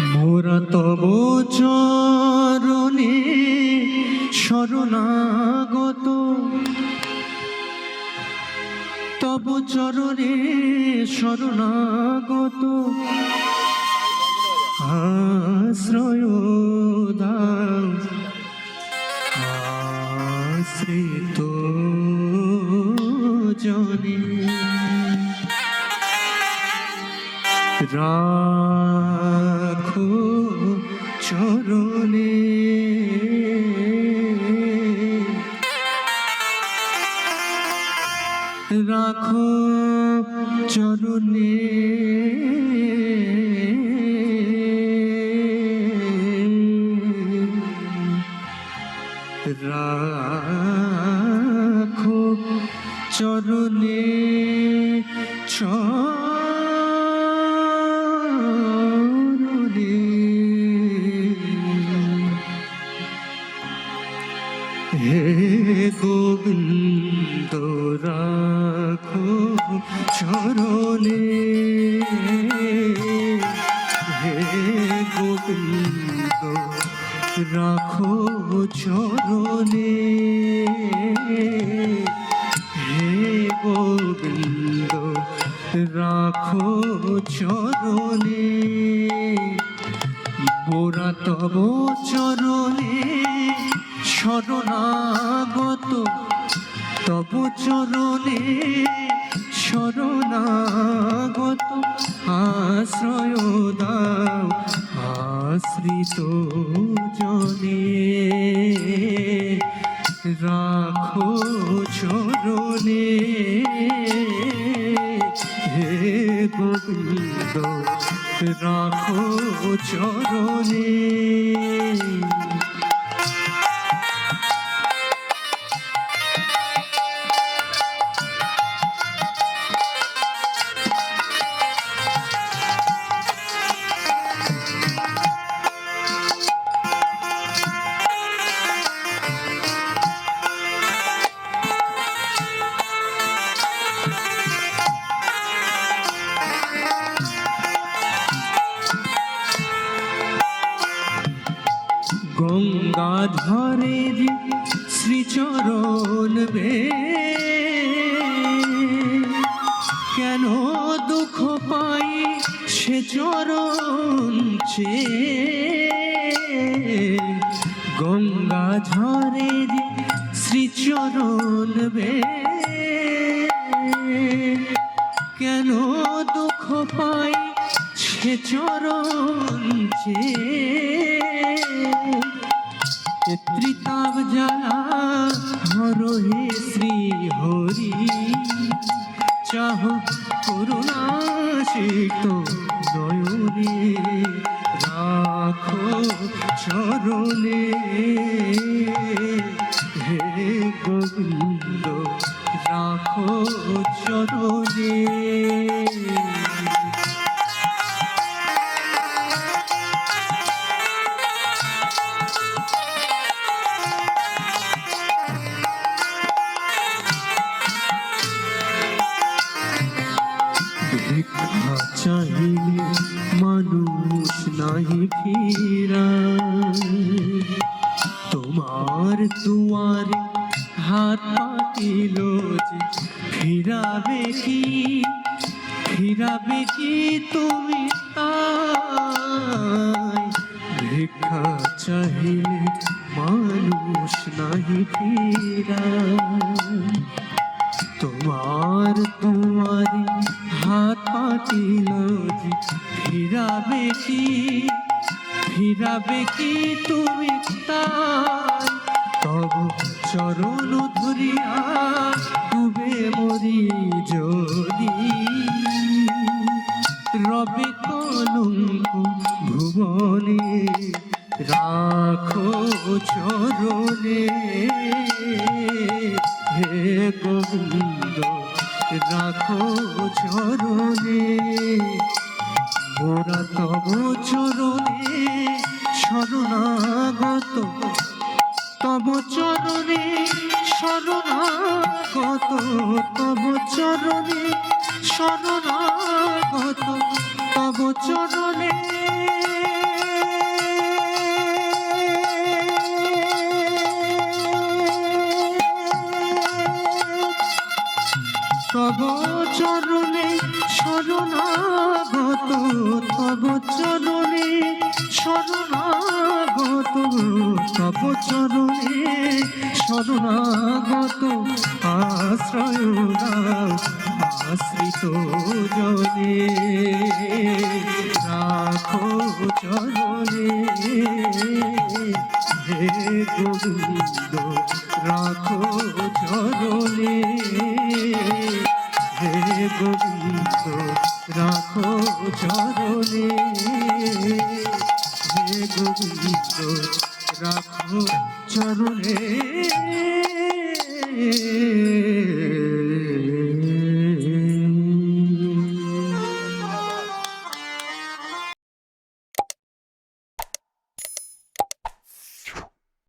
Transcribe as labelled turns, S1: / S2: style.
S1: মোরা তব চরণে শরণাগত। তব চরণে শরণাগত। আশ্রয় দাও আশ্রিত জনে। রাখো চরণে। রাখো চরণে। রাখো রাখো চরণে। হে গোবিন্দ রাখো চরণে। হে গোবিন্দ রাখো চরণে। মোরা তব চরণে শরণাগত তব চরণে শরণাগত আশ্রয় দাও আশ্রিত জনে। রাখো চরণে। হে গোবিন্দ রাখো চরণে। গঙ্গাধরের শ্রীচরণ বে। কেন দুঃখ পাই সে চরণ চে? গঙ্গাধরের শ্রীচরণ বে। কেন দুঃখ পাই সে চরণ চে? ত্রিতাব জ্বালা শ্রী হরি। চাহ করুণা সিক্ত নয়নে রাখো চরণে। হে গোবিন্দ রাখো চরণে। নাহি ফিরা তোমার দুয়ারে হাত পাতিল যে ফিরাবে কি? ফিরাবে কি তুমি তাই? ভিক্ষা চাহিলে মানুষ নাহি ফিরা তোমার দুয়ারে হাত পাতিল ফিরাবে কি? ফিরাবে কি তুমি তাই? তব চরণ ধরিয়া ডুবে মরি যদি। রবে কলঙ্ক ভুবনে রাখো চরণে। হে গোবিন্দ, রাখো চরণে। মোরা তব চরণে শরণাগত। তব চরণে শরণাগত। তব চরণে শরণাগত। তব চরণে চরণে শরণাগত তব চরণে শরণাগত তব চরণে শরণাগত আশ্রয় আশ্রিত জনে। রাখো চরণে। হে গোবিন্দ রাখো চরণে হে গোবিন্দ রাখো চরণে হে গোবিন্দ রাখো চরণে